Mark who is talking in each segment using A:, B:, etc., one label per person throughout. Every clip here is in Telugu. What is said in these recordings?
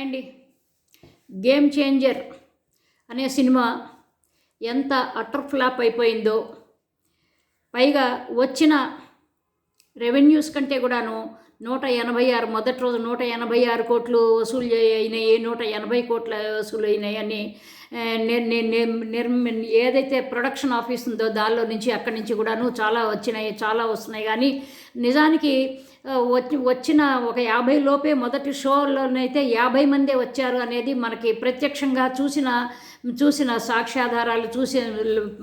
A: హాయ్ అండి గేమ్ చేంజర్ అనే సినిమా ఎంత అటర్ ఫ్లాప్ అయిపోయిందో. పైగా వచ్చిన రెవెన్యూస్ కంటే కూడాను నూట ఎనభై ఆరు మొదటి రోజు నూట ఎనభై ఆరు కోట్లు వసూలు అయినాయి. నూట ఎనభై కోట్ల వసూలు అయినాయని నిర్మి ఏదైతే ప్రొడక్షన్ ఆఫీస్ ఉందో దానిలో నుంచి అక్కడి నుంచి కూడాను చాలా వచ్చినాయి చాలా వస్తున్నాయి. కానీ నిజానికి వచ్చి వచ్చిన ఒక యాభై లోపే మొదటి షోలోనైతే యాభై మందే వచ్చారు అనేది మనకి ప్రత్యక్షంగా చూసిన చూసిన సాక్ష్యాధారాలు చూసి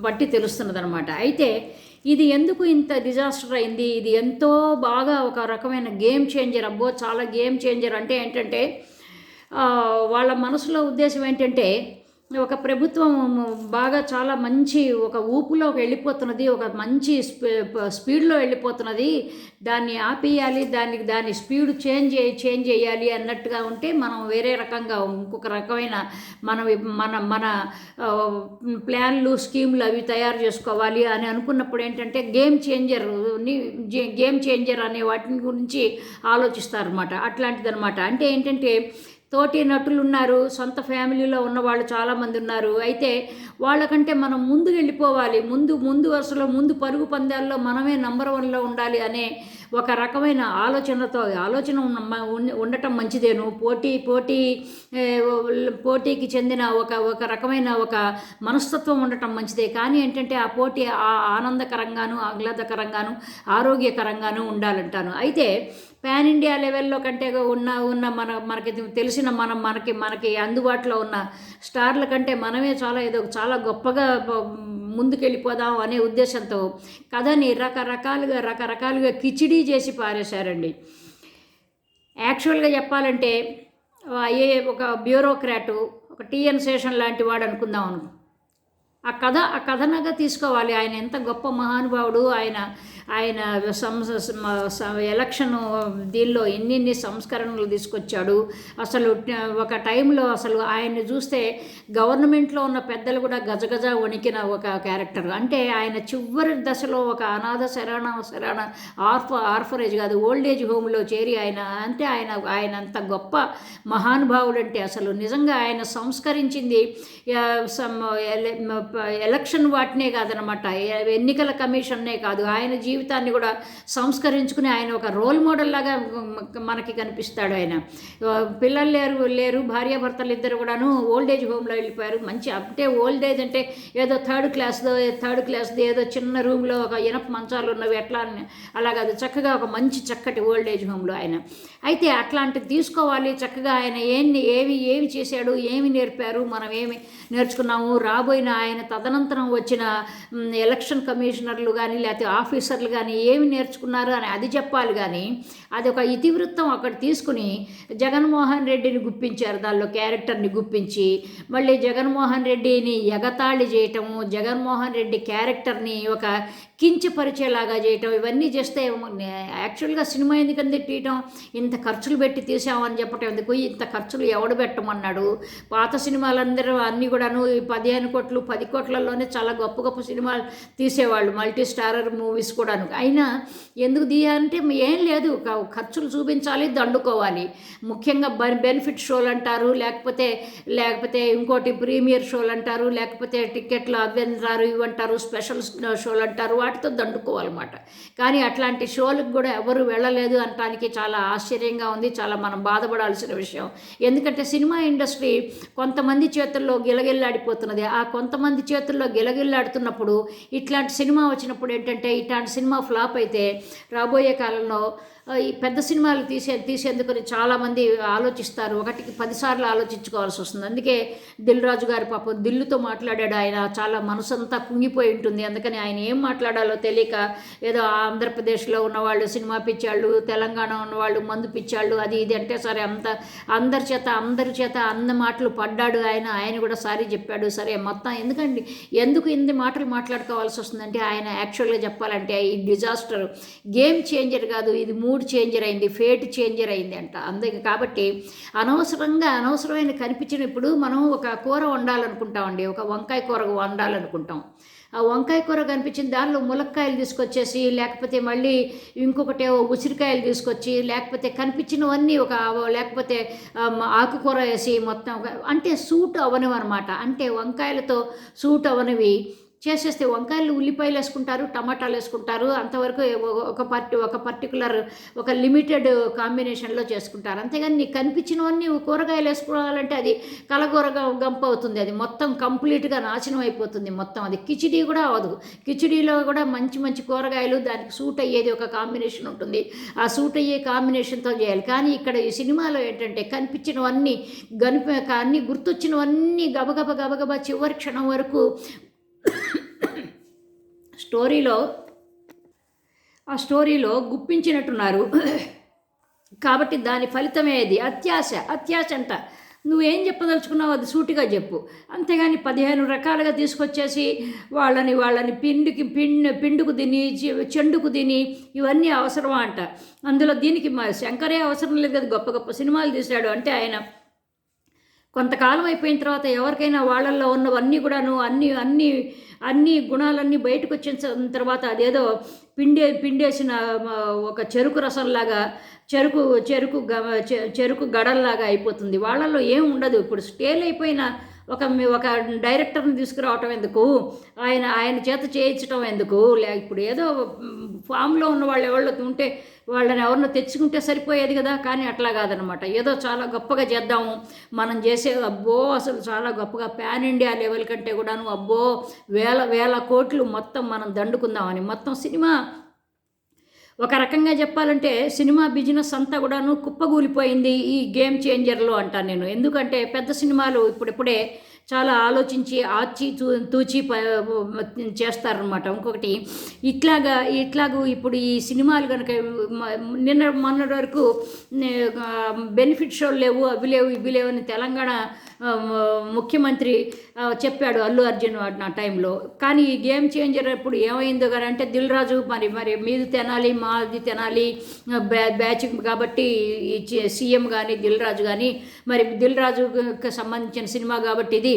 A: బట్టి తెలుస్తున్నది అనమాట అయితే ఇది ఎందుకు ఇంత డిజాస్టర్ అయింది? ఇది ఎంతో బాగా ఒక రకమైన గేమ్ చేంజర్ అబ్బో చాలా గేమ్ చేంజర్ అంటే ఏంటంటే వాళ్ళ మనసులో ఉద్దేశం ఏంటంటే ఒక ప్రభుత్వం బాగా చాలా మంచి ఒక ఊపులోకి వెళ్ళిపోతున్నది ఒక మంచి స్పీ- స్పీడ్లో వెళ్ళిపోతున్నది. దాన్ని ఆపేయాలి దానికి దాని స్పీడ్ చేంజ్ చేంజ్ చేయాలి అన్నట్టుగా ఉంటే మనం వేరే రకంగా ఇంకొక రకమైన మన మన మన ప్లాన్లు స్కీమ్లు అవి తయారు చేసుకోవాలి అని అనుకున్నప్పుడు ఏంటంటే గేమ్ చేంజర్ని గేమ్ చేంజర్ అనే వాటిని గురించి ఆలోచిస్తారనమాట అట్లాంటిదనమాట అంటే ఏంటంటే తోటి నటులు ఉన్నారు సొంత ఫ్యామిలీలో ఉన్న వాళ్ళు చాలామంది ఉన్నారు. అయితే వాళ్ళకంటే మనం ముందు వెళ్ళిపోవాలి. ముందు ముందు వరుసలో ముందు పరుగు పందాల్లో మనమే నంబర్ వన్లో ఉండాలి అనే ఒక రకమైన ఆలోచనతో ఆలోచన ఉండటం మంచిదేను. పోటీ పోటీ పోటీకి చెందిన ఒక ఒక రకమైన ఒక మనస్తత్వం ఉండటం మంచిదే. కానీ ఏంటంటే ఆ పోటీ ఆ- ఆనందకరంగాను ఆహ్లాదకరంగాను ఆరోగ్యకరంగాను ఉండాలంటాను. అయితే పాన్ ఇండియా లెవెల్లో కంటే ఉన్న ఉన్న మన మనకి తెలిసిన మనం మనకి మనకి అందుబాటులో ఉన్న స్టార్ల కంటే మనమే చాలా ఏదో చాలా గొప్పగా ముందుకెళ్ళిపోదాం అనే ఉద్దేశంతో కథని రకరకాలుగా రకరకాలుగా కిచిడీ చేసి పారేశారండి. యాక్చువల్గా చెప్పాలంటే ఏ ఒక బ్యూరోక్రాటు ఒక టీఎన్ శేషన్ లాంటి వాడు అనుకుందాం అను ఆ కథ ఆ కథనగా తీసుకోవాలి. ఆయన ఎంత గొప్ప మహానుభావుడు ఆయన ఆయన సంస ఎలక్షన్ దీనిలో ఎన్నెన్ని సంస్కరణలు తీసుకొచ్చాడు. అసలు ఒక టైంలో అసలు ఆయన్ని చూస్తే గవర్నమెంట్లో ఉన్న పెద్దలు కూడా గజగజ వణికిన ఒక క్యారెక్టర్ అంటే ఆయన చివరి దశలో ఒక అనాథ శరణ శరణ ఆర్ఫ ఆర్ఫరేజ్ కాదు ఓల్డ్ ఏజ్ హోమ్లో చేరి ఆయన అంటే ఆయన ఆయన అంత గొప్ప మహానుభావుడు అంటే అసలు. నిజంగా ఆయన సంస్కరించింది ఎలక్షన్ వాటినే కాదనమాట. ఎన్నికల కమిషన్నే కాదు. ఆయన జీవితాన్ని కూడా సంస్కరించుకుని ఆయన ఒక రోల్ మోడల్ లాగా మనకి కనిపిస్తాడు ఆయన. పిల్లలు లేరు లేరు భార్యాభర్తలు ఇద్దరు కూడాను ఓల్డ్ ఏజ్ హోమ్లో వెళ్ళిపోయారు. మంచి అంటే ఓల్డ్ ఏజ్ అంటే ఏదో థర్డ్ క్లాస్దో థర్డ్ క్లాస్ది ఏదో చిన్న రూమ్లో ఒక ఇనప మంచాలు ఉన్నవి ఎట్లా అని అది చక్కగా ఒక మంచి చక్కటి ఓల్డ్ ఏజ్ హోమ్లో ఆయన. అయితే అట్లాంటివి తీసుకోవాలి. చక్కగా ఆయన ఏమి ఏవి ఏమి చేశాడు ఏమి నేర్పారు మనం ఏమి నేర్చుకున్నాము రాబోయిన ఆయన తదనంతరం వచ్చిన ఎలక్షన్ కమిషనర్లు కానీ లేకపోతే ఆఫీసర్లు కానీ ఏమి నేర్చుకున్నారు అని అది చెప్పాలి కానీ అది ఒక ఇతివృత్తం అక్కడ తీసుకుని జగన్మోహన్ రెడ్డిని గుప్పించారు. దానిలో క్యారెక్టర్ని గుప్పించి మళ్ళీ జగన్మోహన్ రెడ్డిని ఎగతాళి చేయటము జగన్మోహన్ రెడ్డి క్యారెక్టర్ని ఒక కించపరిచేలాగా చేయటం ఇవన్నీ చేస్తే యాక్చువల్గా సినిమా ఎందుకంది తీయటం? ఇంత ఖర్చులు పెట్టి తీసామని చెప్పటం ఎందుకు? ఇంత ఖర్చులు ఎవడు పెట్టమన్నాడు? పాత సినిమాలందరూ అన్నీ కూడాను ఈ పదిహేను కోట్లు పది కోట్లలోనే చాలా గొప్ప గొప్ప సినిమాలు తీసేవాళ్ళు. మల్టీ స్టారర్ మూవీస్ కూడా కూడాను అయినా ఎందుకు తీయాలంటే ఏం లేదు. ఖర్చులు చూపించాలి దండుకోవాలి. ముఖ్యంగా బె- బెనిఫిట్ షోలు అంటారు. లేకపోతే లేకపోతే ఇంకోటి ప్రీమియర్ షోలు అంటారు. లేకపోతే టికెట్లు అవి అంటారు ఇవి అంటారు. స్పెషల్ షోలు అంటారు. వాటితో దండుకోవాలన్నమాట. కానీ అట్లాంటి షోలకు కూడా ఎవరు వెళ్ళలేదు అనటానికి చాలా ఆశ్చర్యంగా ఉంది. చాలా మనం బాధపడాల్సిన విషయం. ఎందుకంటే సినిమా ఇండస్ట్రీ కొంతమంది చేతుల్లో గిలగిల్లాడిపోతున్నది. ఆ కొంతమంది చేతుల్లో గిలగిల్లాడుతున్నప్పుడు ఇట్లాంటి సినిమా వచ్చినప్పుడు ఏంటంటే ఇట్లాంటి సినిమా ఫ్లాప్ అయితే రాబోయే కాలంలో ఈ పెద్ద సినిమాలు తీసే తీసేందుకని చాలామంది ఆలోచిస్తారు. ఒకటికి పదిసార్లు ఆలోచించుకోవాల్సి వస్తుంది. అందుకే దిల్ రాజు గారి పాపం దిల్లుతో మాట్లాడాడు. ఆయన చాలా మనసంతా కుంగిపోయి ఉంటుంది. అందుకని ఆయన ఏం మాట్లాడాలో తెలియక ఏదో ఆంధ్రప్రదేశ్లో ఉన్నవాళ్ళు సినిమా పిచ్చాళ్ళు తెలంగాణ ఉన్నవాళ్ళు మందు పిచ్చాళ్ళు అది ఇది అంటే సరే అంత అందరి చేత అందరి చేత అన్న మాటలు పడ్డాడు ఆయన. ఆయన కూడా సారీ చెప్పాడు. సరే మొత్తం ఎందుకండి? ఎందుకు ఇన్ని మాటలు మాట్లాడుకోవాల్సి వస్తుందంటే ఆయన యాక్చువల్గా చెప్పాలంటే ఈ డిజాస్టర్. గేమ్ చేంజర్ కాదు. ఇది మూడు మూడ్ చేంజర్ అయింది ఫేట్ చేంజర్ అయింది అంట అందుకే కాబట్టి అనవసరంగా అనవసరమైన కనిపించినప్పుడు మనం ఒక కూర వండాలనుకుంటామండి. ఒక వంకాయ కూర వండాలనుకుంటాం. ఆ వంకాయ కూర కనిపించిన దానిలో ములక్కాయలు తీసుకొచ్చేసి లేకపోతే మళ్ళీ ఇంకొకటి ఉసిరికాయలు తీసుకొచ్చి లేకపోతే కనిపించినవన్నీ ఒక లేకపోతే ఆకుకూర వేసి మొత్తం అంటే సూట్ అవనివి అనమాట అంటే వంకాయలతో సూట్ అవనివి. చేసేస్తే వంకాయలు ఉల్లిపాయలు వేసుకుంటారు టమాటాలు వేసుకుంటారు. అంతవరకు ఒక పర్టి ఒక పర్టికులర్ ఒక లిమిటెడ్ కాంబినేషన్లో చేసుకుంటారు. అంతేగాని నీకు కనిపించినవన్నీ కూరగాయలు వేసుకోవాలంటే అది కలగూర గంప అవుతుంది. అది మొత్తం కంప్లీట్గా నాశనం అయిపోతుంది మొత్తం. అది కిచిడీ కూడా అవదు కిచిడీలో కూడా మంచి మంచి కూరగాయలు దానికి సూట్ అయ్యేది ఒక కాంబినేషన్ ఉంటుంది. ఆ సూట్ అయ్యే కాంబినేషన్తో చేయాలి. కానీ ఇక్కడ ఈ సినిమాలో ఏంటంటే కనిపించినవన్నీ గనిప అన్నీ గుర్తొచ్చినవన్నీ గబగబ గబగబా చివరి క్షణం వరకు స్టోరీలో ఆ స్టోరీలో గుప్పించినట్టున్నారు. కాబట్టి దాని ఫలితమే ఏది అత్యాశ అత్యాశ అంట. నువ్వేం చెప్పదలుచుకున్నావు అది సూటిగా చెప్పు. అంతేగాని పదిహేను రకాలుగా తీసుకొచ్చేసి వాళ్ళని వాళ్ళని పిండికి పిండి పిండుకు తిని చెండుకు తిని ఇవన్నీ అవసరమా అంట. అందులో దీనికి మా శంకరే అవసరం లేదు కదా గొప్ప గొప్ప సినిమాలు తీశాడు అంటే ఆయన కొంతకాలం అయిపోయిన తర్వాత ఎవరికైనా వాళ్ళల్లో ఉన్నవన్నీ కూడాను అన్ని అన్ని అన్ని గుణాలన్నీ బయటకు వచ్చిన తర్వాత అదేదో పిండే పిండేసిన ఒక చెరుకు రసంలాగా చెరుకు చెరుకు చెరుకు గడల్లాగా అయిపోతుంది. వాళ్ళల్లో ఏం ఉండదు. ఇప్పుడు స్టేల్ అయిపోయిన ఒక ఒక డైరెక్టర్ని తీసుకురావటం ఎందుకు? ఆయన ఆయన చేత చేయించడం ఎందుకు? లే ఇప్పుడు ఏదో ఫామ్లో ఉన్న వాళ్ళు ఎవరో ఉంటే వాళ్ళని ఎవరినో తెచ్చుకుంటే సరిపోయేది కదా? కానీ అట్లా కాదనమాట ఏదో చాలా గొప్పగా చేద్దాము. మనం చేసే అబ్బో అసలు చాలా గొప్పగా పాన్ ఇండియా లెవెల్ కంటే కూడాను అబ్బో వేల వేల కోట్లు మొత్తం మనం దండుకుందామని. మొత్తం సినిమా ఒక రకంగా చెప్పాలంటే సినిమా బిజినెస్ అంతా కూడాను కుప్పగూలిపోయింది ఈ గేమ్ చేంజర్లో అంటాను నేను. ఎందుకంటే పెద్ద సినిమాలు ఇప్పుడిప్పుడే చాలా ఆలోచించి ఆచి తూ తూచి చేస్తారనమాట ఇంకొకటి ఇట్లాగా ఇట్లాగూ ఇప్పుడు ఈ సినిమాలు కనుక నిన్న మొన్నటి వరకు బెనిఫిట్ షోలు లేవు అవి లేవు ఇవి లేవు అని తెలంగాణ ముఖ్యమంత్రి చెప్పాడు అల్లు అర్జున్ ఆ టైంలో. కానీ ఈ గేమ్ చేంజర్ ఇప్పుడు ఏమైందో కానీ అంటే దిల్ రాజు మరి మరి మీది తినాలి మాది తినాలి బ్యాచ్ కాబట్టి సీఎం కానీ దిల్ రాజు కానీ మరి దిల్ రాజుకి సంబంధించిన సినిమా కాబట్టి ఇది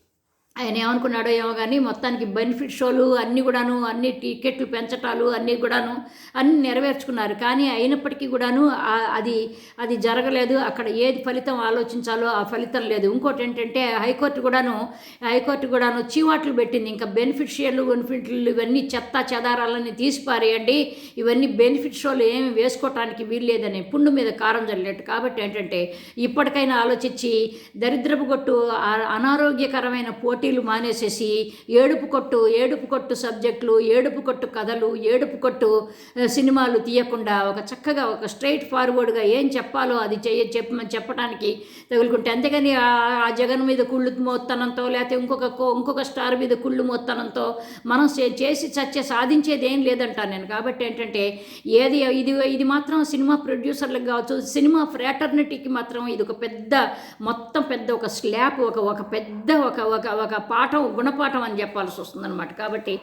A: ఆయన ఏమనుకున్నాడో ఏమో కానీ మొత్తానికి బెనిఫిట్ షోలు అన్నీ కూడాను అన్ని టికెట్లు పెంచటాలు అన్నీ కూడాను అన్ని నెరవేర్చుకున్నారు. కానీ అయినప్పటికీ కూడాను అది అది జరగలేదు. అక్కడ ఏది ఫలితం ఆలోచించాలో ఆ ఫలితం లేదు. ఇంకోటి ఏంటంటే హైకోర్టు కూడాను హైకోర్టు కూడాను చీవాట్లు పెట్టింది. ఇంకా బెనిఫిట్ షేర్లు బెనిఫిట్లు ఇవన్నీ చెత్త చెదారాలన్నీ తీసిపారేయండి ఇవన్నీ బెనిఫిట్ షోలు ఏమి వేసుకోవటానికి వీల్లేదని పుండు మీద కారం చల్లినట్టు కాబట్టి ఏంటంటే ఇప్పటికైనా ఆలోచించి దరిద్రపు కొట్టు అనారోగ్యకరమైన పోటీ పోటీలు మానేసేసి ఏడుపు కొట్టు ఏడుపు కొట్టు సబ్జెక్టులు ఏడుపు కొట్టు కథలు ఏడుపు కొట్టు సినిమాలు తీయకుండా ఒక చక్కగా ఒక స్ట్రైట్ ఫార్వర్డ్గా ఏం చెప్పాలో అది చెయ్య చెప్ప చెప్పడానికి తగులుకుంటే అంతేగాని ఆ జగన్ మీద కుళ్ళు మోత్తనంతో లేకపోతే ఇంకొక ఇంకొక స్టార్ మీద కుళ్ళు మోత్తనంతో మనం చేసి చచ్చే సాధించేది ఏం లేదంట నేను. కాబట్టి ఏంటంటే ఏది ఇది ఇది మాత్రం సినిమా ప్రొడ్యూసర్లకు కావచ్చు సినిమా ఫ్రాటర్నిటీకి మాత్రం ఇది ఒక పెద్ద మొత్తం పెద్ద ఒక స్లాబ్ ఒక ఒక పెద్ద ఒక ఒక ఒక పాఠం గుణపాఠం అని చెప్పాల్సి వస్తుందన్నమాట. కాబట్టి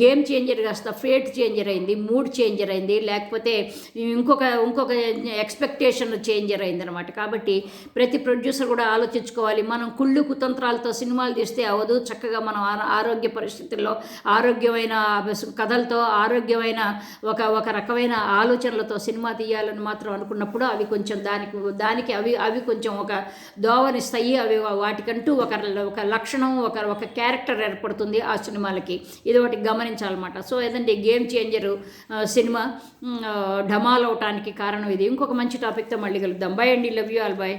A: గేమ్ చేంజర్ కాస్త ఫేట్ చేంజర్ అయింది మూడ్ చేంజర్ అయింది లేకపోతే ఇంకొక ఇంకొక ఎక్స్పెక్టేషన్ చేంజర్ అయింది అనమాట కాబట్టి ప్రతి ప్రొడ్యూసర్ కూడా ఆలోచించుకోవాలి. మనం కుళ్ళు కుతంత్రాలతో సినిమాలు తీస్తే అవ్వదు చక్కగా మనం ఆరోగ్య పరిస్థితుల్లో ఆరోగ్యమైన కథలతో ఆరోగ్యమైన ఒక ఒక రకమైన ఆలోచనలతో సినిమా తీయాలని మాత్రం అనుకున్నప్పుడు అవి కొంచెం దానికి దానికి అవి అవి కొంచెం ఒక దోవనిస్తాయి అవి వాటికంటూ ఒక ఒక లక్షణం ఒక ఒక క్యారెక్టర్ ఏర్పడుతుంది ఆ సినిమాలకి. ఇది ఒకటి గమనించాలన్నమాట. సో ఏదంటే గేమ్ చేంజర్ సినిమా ఢమాల్ అవటానికి కారణం ఇది. ఇంకొక మంచి టాపిక్తో మళ్ళీ కలుద్దాం. బై అండి. Love you all bye